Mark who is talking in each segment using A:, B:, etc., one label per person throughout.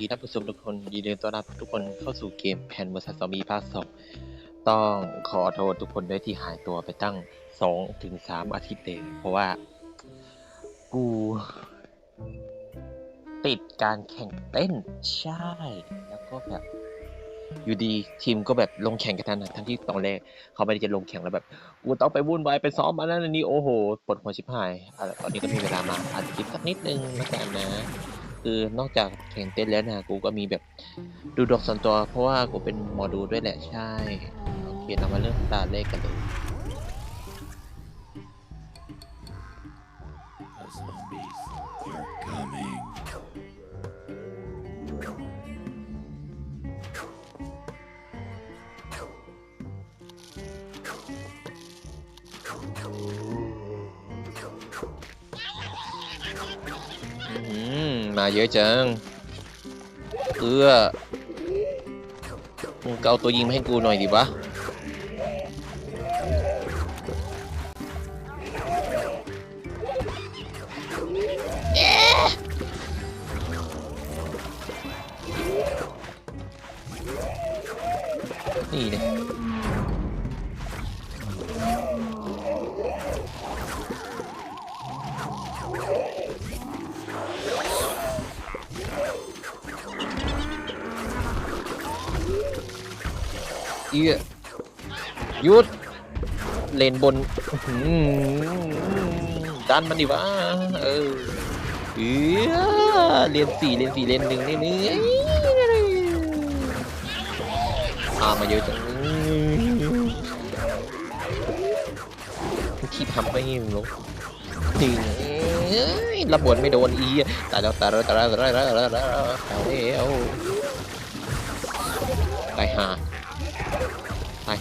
A: ดีท่านผู้ชมทุกคนยินดีต้อนรับทุกคนเข้าสู่เกมแผ่นเวอร์ซัสซอมบี้ภาคสองต้องขอโทษทุกคนด้วยที่หายตัวไปตั้งสองถึงสามอาทิตย์เลยเพราะว่า กู ติดการแข่งเต้นใช่ แล้วก็แบบ อยู่ดีทีมก็แบบลงแข่งกันทันหันทั้งที่ตอนแรกเขาไม่ได้จะลงแข่งแล้วแบบกูต้องไปวุ่นวายไปซ้อมมานั่นอันนี่โอ้โหปวดหัวชิบหายอะตอนนี้ก็มีเวลามาอัดคลิปสักนิดนึงนะกันนะ คือนอกจากแข่งเต้นแล้วนะกูก็มีแบบดูดอกส่วนตัว เพราะว่ากูเป็นหมอดูด้วยแหละใช่ โอเคเรามาเริ่มตาเลขกันเลย
B: The zombies are coming.
A: อืม มาเยอะจังเอื้อมึงเอาตัวยิงมาให้กูหน่อยดิวะนี่เลย เอี้ยหยุดเลนบนดันมันดิวะเออเอี้ยเลนสี่เลนสี่เลนหนึ่งนี่นี่อามาเยอะจังที่ทำไม่ยิงลงถึงระบิดไม่โดนอีตายแล้วตายแล้วตายแล้วตายแล้วตายแล้วตายแล้วตายหา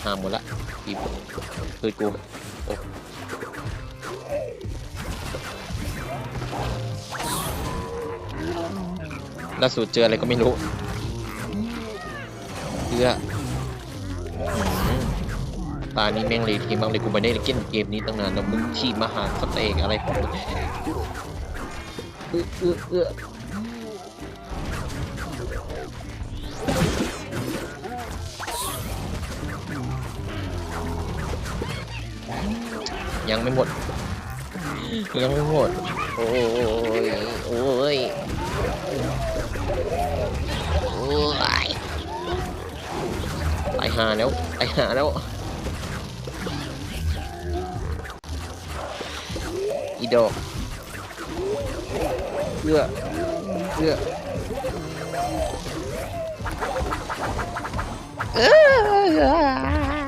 A: หาหมดละทีมคือกูล่าสุดเจออะไรก็ไม่รู้เพื่อตานี้แม่งเลยทีมากเลยกูไม่ได้เล่นเกมนี้ตั้งนานแล้วมึงชีมาหาสเต็กอะไรของมึงเออเออเออ ยังไม่หมด ยังไม่หมด โอ้ย โอ้ย โอ้ยตายหาแล้วตายหาแล้ว อีดอกเลือเลือเอ้ย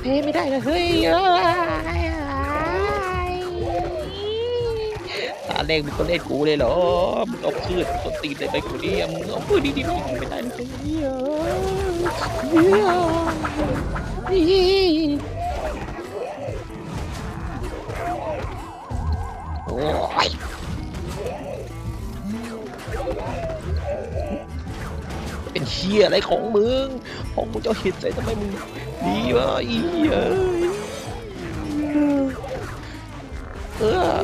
A: เพไม่ได้นะเฮ้ยเอ้ยตาแรกมึงก็เล่นกูเลยเหรอ มึงเอาพืชต้นตีนเลยไปกูเนี่ยมึงเอาพืชดีๆมึงไม่ได้นะเฮ้ยเฮ้ยโอ้ยเป็นเฮียอะไรของมึง ของมึงเจ้าเห็ดใส่ทำไมมึงดีวะอีเอ้ยเออ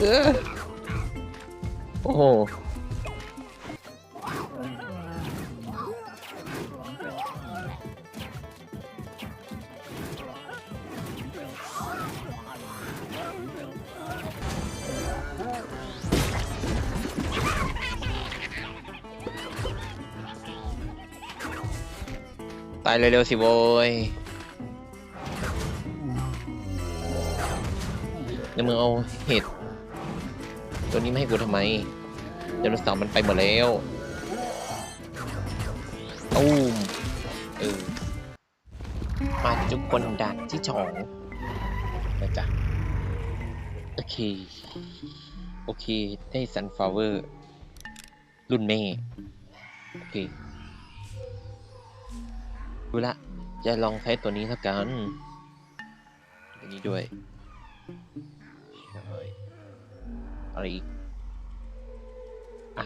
A: เออโอ้โห เร็วๆสิโว้ยแล้วมึงเอาเห็ด ตัวนี้ไม่ให้กูทำไมไดโนเสาร์มันไปหมดแล้วตูมเออมาจุกคนด่านที่สองนะจ๊ะ โอเค โอเค ได้ซันฟลาวเวอร์ รุ่นแม่ โอเค ดูละ จะลองใช้ตัวนี้แล้วกันตัวนี้ด้วยอะไรอีก อะ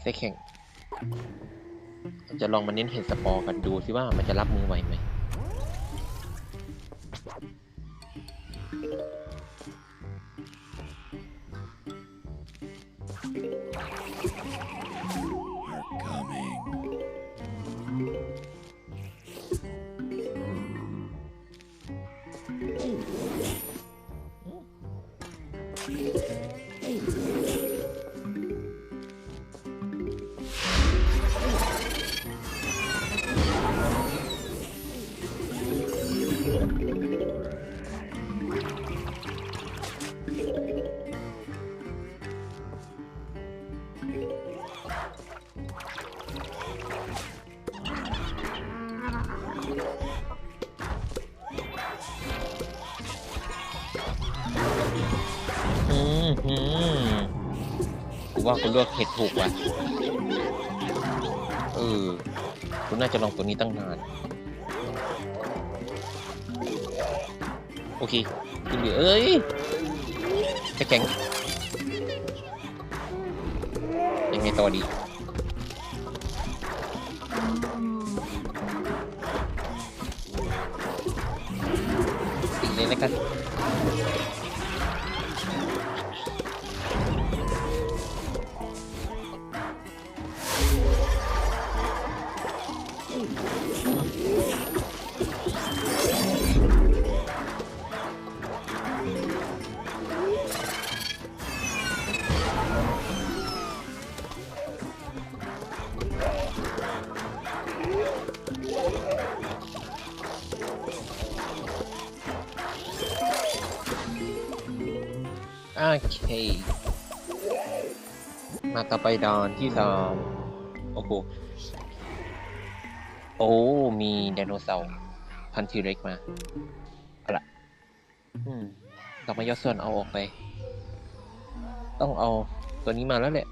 A: เซแข่ง จะลองมาเน้นเห็ดสปอร์กันดูสิว่ามันจะรับมือไหวไหม
B: Hum.
A: อืมกูว่าคุณเลือกเห็ดถูกว่ะเออคุณน่าจะลองตัวนี้ตั้งนาน โอเคคุณเดี๋ยวเอ้ยจะแข็งยังไงต่อดีอีกเลยแล้วกัน โอเค มาต่อไปดอนที่สองโอ้โห โอ้ มีไดโนเสาร์พันธุ์ทีเร็กมาเอาละอืมต้องมายอดส่วนเอาออกไป ต้องเอาตัวนี้มาแล้วแหละ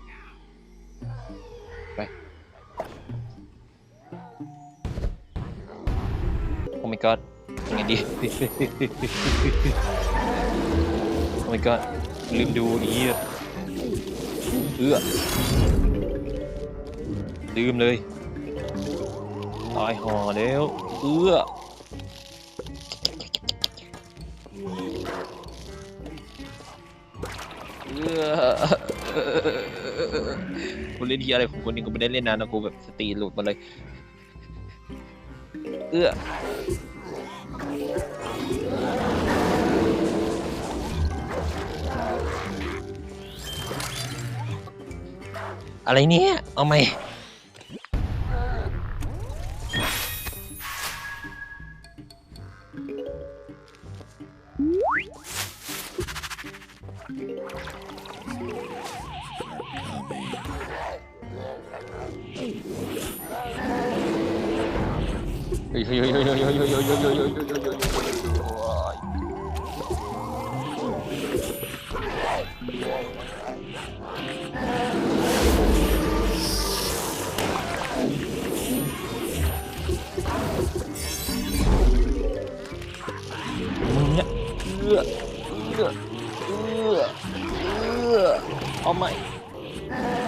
A: ไป โอ้ my god ยังไงดี โอ้ my god ลืมดูอีกเอื้อลืมเลยตายห่อแล้วเอื้อเอื้อคุณเล่นที่อะไรของคนนี้กูไม่ได้เล่นนานนะกูแบบสติหลุดมาเลย เอื้อ อะไรเนี่ย เอาไหมเฮ้ยเฮ้ยเฮ้ยเฮ้ยเฮ้ยเฮ้ยเฮ้ยเฮ้ยเฮ้ยเฮ้ยเฮ้ยเฮ้ยเฮ้ยเฮ้ยเฮ้ยเฮ้ย Oh my.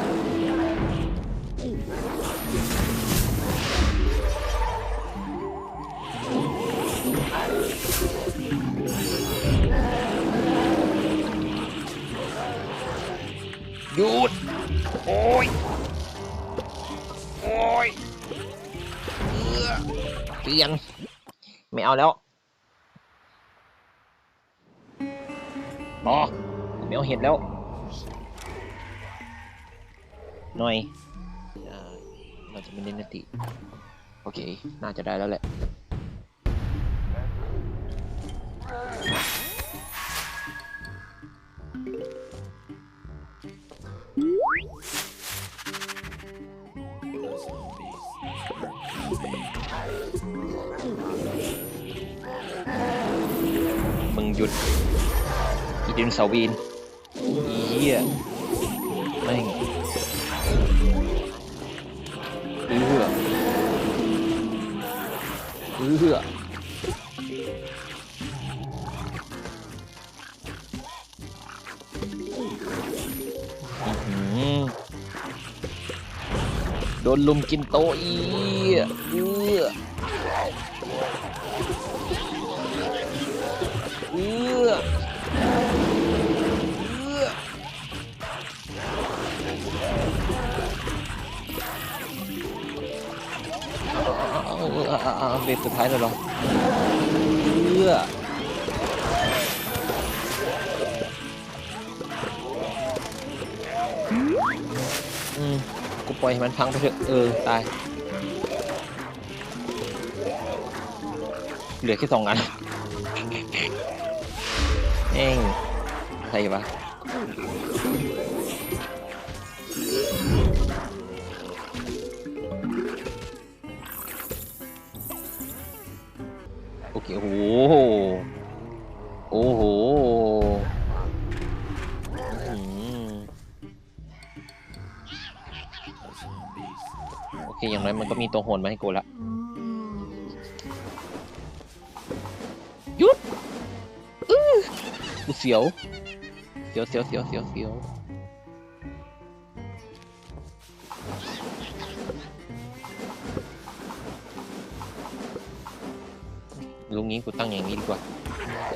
A: หม่หยุด โอ้ย โอ้ยเอื้อเปลี่ยน ไม่เอาแล้วพอไม่เอาเห็ดแล้ว หน่อยอ่าเราจะไม่เล่นนาติ โอเค น่าจะได้แล้วแหละ อีดินเสาร์วีนเหี้ยแม่เอื้อเอื้ออื้อหือโดนลุมกินโตอีเอื้อเอื้อ เบรกสุดท้ายแล้วหรอเพื่ออืมกูปล่อยให้มันพังไปเถอะเออ ตาย เหลือแค่สองอันเองใครวะ โอ้โห โอ้โหโอเค อย่างน้อยมันก็มีตัวโหนมาให้กูละหยุด อื้อกูเสียว เสียวเสียวเสียวเสียวเสียว ลุงนี้กูตั้งอย่างนี้ดีกว่าน่า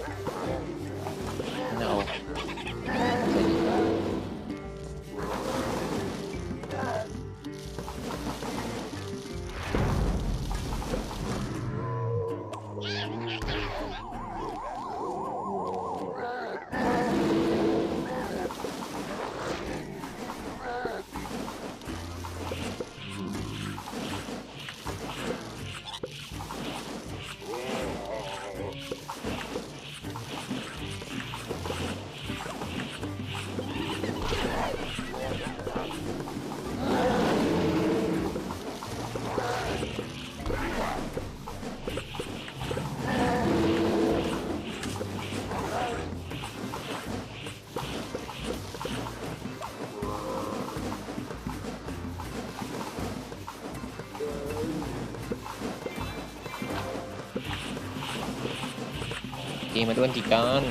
A: มาด้วยจิกัน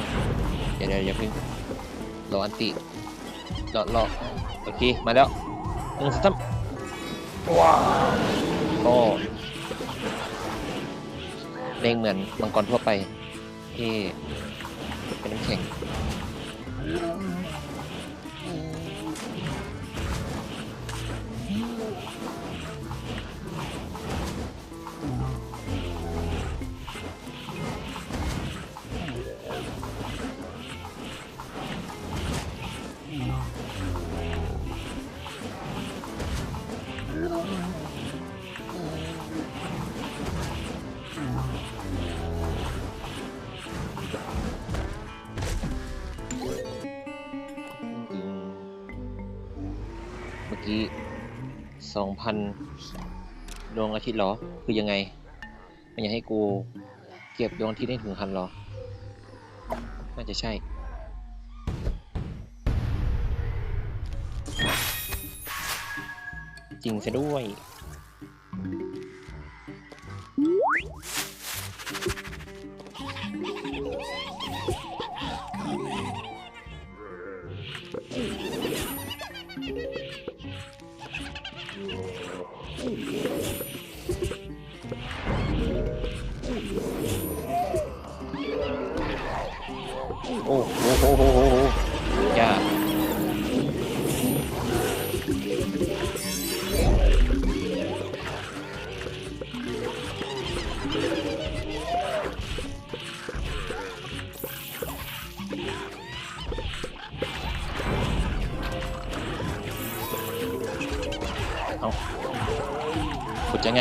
A: เดี๋ยวเดี๋ยวอย่าเพิ่งรออันติรอรอโอเคมาแล้วหนึ่งสองสามว้าวก็เล่งเหมือนมังกรทั่วไปที่เป็นน้ำแข็ง เมื่อกี้สองพันดวงอาทิตย์เหรอ คือยังไง มันอยากให้กูเก็บดวงอาทิตย์ให้ถึงพันเหรอ น่าจะใช่ ริงซะด้วย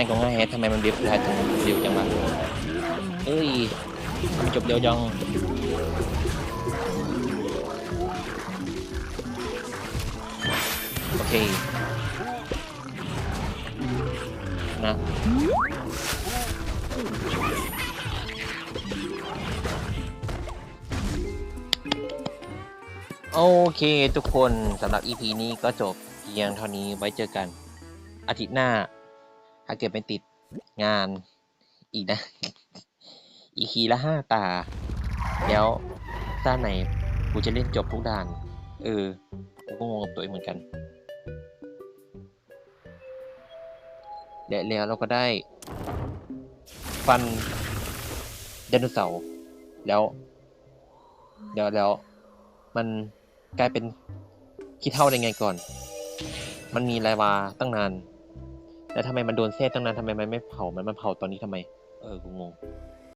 A: ก็ง่ายแฮะทำไมมันเบียบได้ถึงเร็วจังวะเอ้ยจบเร็วจังโอเคนะโอเคทุกคนสำหรับ EP นี้ก็จบเพียงเท่านี้ไว้เจอกันอาทิตย์หน้า ถ้าเกิดไม่ติดงานอีกนะ อีกทีละห้าตา แล้วด้านไหนกูจะเล่นจบทุกด่าน เออ กูก็งงกับตัวเองเหมือนกัน และแล้วเราก็ได้ ฟันไดโนเสาร์แล้วเดี๋ยวแล้วมันกลายเป็นขี้เท่าได้ไงก่อน มันมีลายวาตั้งนาน แล้วทำไมมันโดนเส้ตั้งนานทำไมมันไม่เผามันมันเผาตอนนี้ทำไม เออกูงง